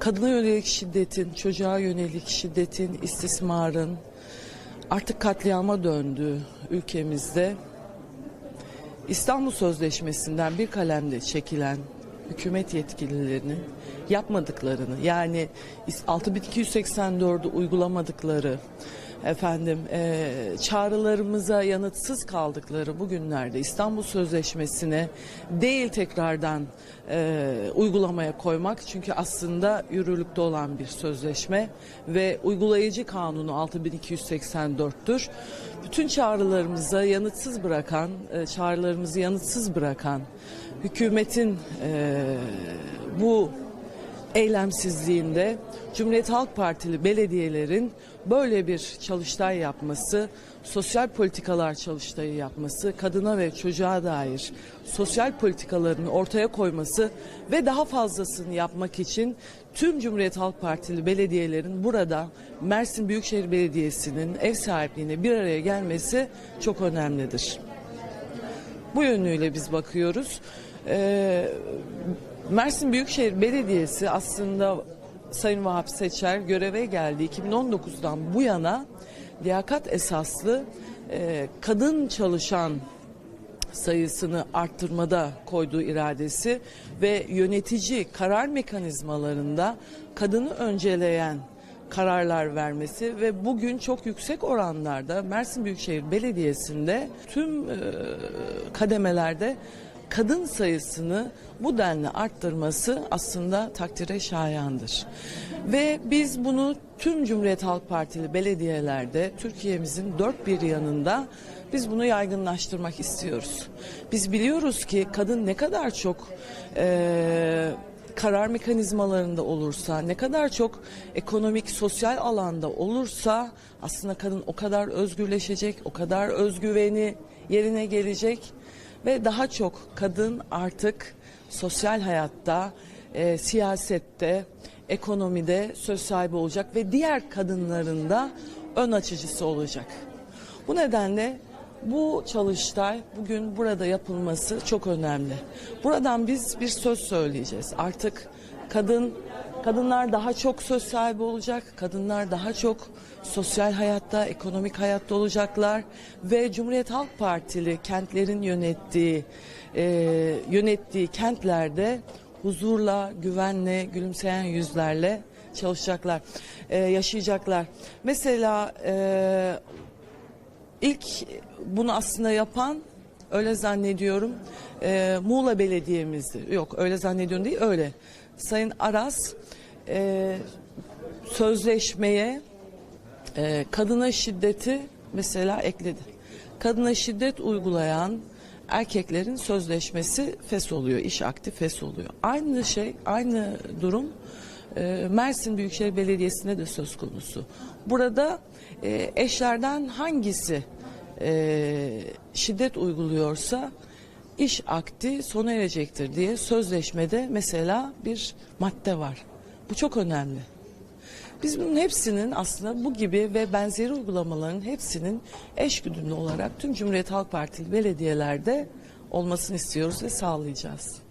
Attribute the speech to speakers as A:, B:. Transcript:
A: kadına yönelik şiddetin, çocuğa yönelik şiddetin, istismarın artık katliama döndüğü ülkemizde. İstanbul Sözleşmesi'nden bir kalemde çekilen hükümet yetkililerinin yapmadıklarını yani 6284'ü uygulamadıkları efendim e, çağrılarımıza yanıtsız kaldıkları bu günlerde İstanbul Sözleşmesi'ne değil tekrardan e, uygulamaya koymak çünkü aslında yürürlükte olan bir sözleşme ve uygulayıcı kanunu 6284'tür. Bütün çağrılarımıza yanıtsız bırakan, e, çağrılarımızı yanıtsız bırakan hükümetin e, bu eylemsizliğinde Cumhuriyet Halk Partili belediyelerin böyle bir çalıştay yapması, sosyal politikalar çalıştayı yapması, kadına ve çocuğa dair sosyal politikalarını ortaya koyması ve daha fazlasını yapmak için tüm Cumhuriyet Halk Partili belediyelerin burada Mersin Büyükşehir Belediyesi'nin ev sahipliğine bir araya gelmesi çok önemlidir. Bu yönüyle biz bakıyoruz. Ee, Mersin Büyükşehir Belediyesi aslında Sayın Vahap Seçer göreve geldi 2019'dan bu yana liyakat esaslı e, kadın çalışan sayısını arttırmada koyduğu iradesi ve yönetici karar mekanizmalarında kadını önceleyen kararlar vermesi ve bugün çok yüksek oranlarda Mersin Büyükşehir Belediyesi'nde tüm e, kademelerde kadın sayısını bu denli arttırması aslında takdire şayandır. Ve biz bunu tüm Cumhuriyet Halk Partili belediyelerde Türkiye'mizin dört bir yanında biz bunu yaygınlaştırmak istiyoruz. Biz biliyoruz ki kadın ne kadar çok eee karar mekanizmalarında olursa, ne kadar çok ekonomik, sosyal alanda olursa aslında kadın o kadar özgürleşecek, o kadar özgüveni yerine gelecek ve daha çok kadın artık sosyal hayatta, e, siyasette, ekonomide söz sahibi olacak ve diğer kadınların da ön açıcısı olacak. Bu nedenle bu çalıştay bugün burada yapılması çok önemli. Buradan biz bir söz söyleyeceğiz. Artık kadın kadınlar daha çok söz sahibi olacak. Kadınlar daha çok sosyal hayatta, ekonomik hayatta olacaklar ve Cumhuriyet Halk Partili kentlerin yönettiği e, yönettiği kentlerde huzurla, güvenle, gülümseyen yüzlerle çalışacaklar, e, yaşayacaklar. Mesela e, İlk bunu aslında yapan öyle zannediyorum e, Muğla Belediye'mizdi. Yok öyle zannediyorum değil öyle. Sayın Aras e, sözleşmeye e, kadına şiddeti mesela ekledi. Kadına şiddet uygulayan erkeklerin sözleşmesi fes oluyor, iş aktif fes oluyor. Aynı şey, aynı durum e, Mersin Büyükşehir Belediyesi'ne de söz konusu. Burada e, eşlerden hangisi e, şiddet uyguluyorsa iş akti sona erecektir diye sözleşmede mesela bir madde var. Bu çok önemli. Biz bunun hepsinin aslında bu gibi ve benzeri uygulamaların hepsinin eş güdümlü olarak tüm Cumhuriyet Halk Partili belediyelerde olmasını istiyoruz ve sağlayacağız.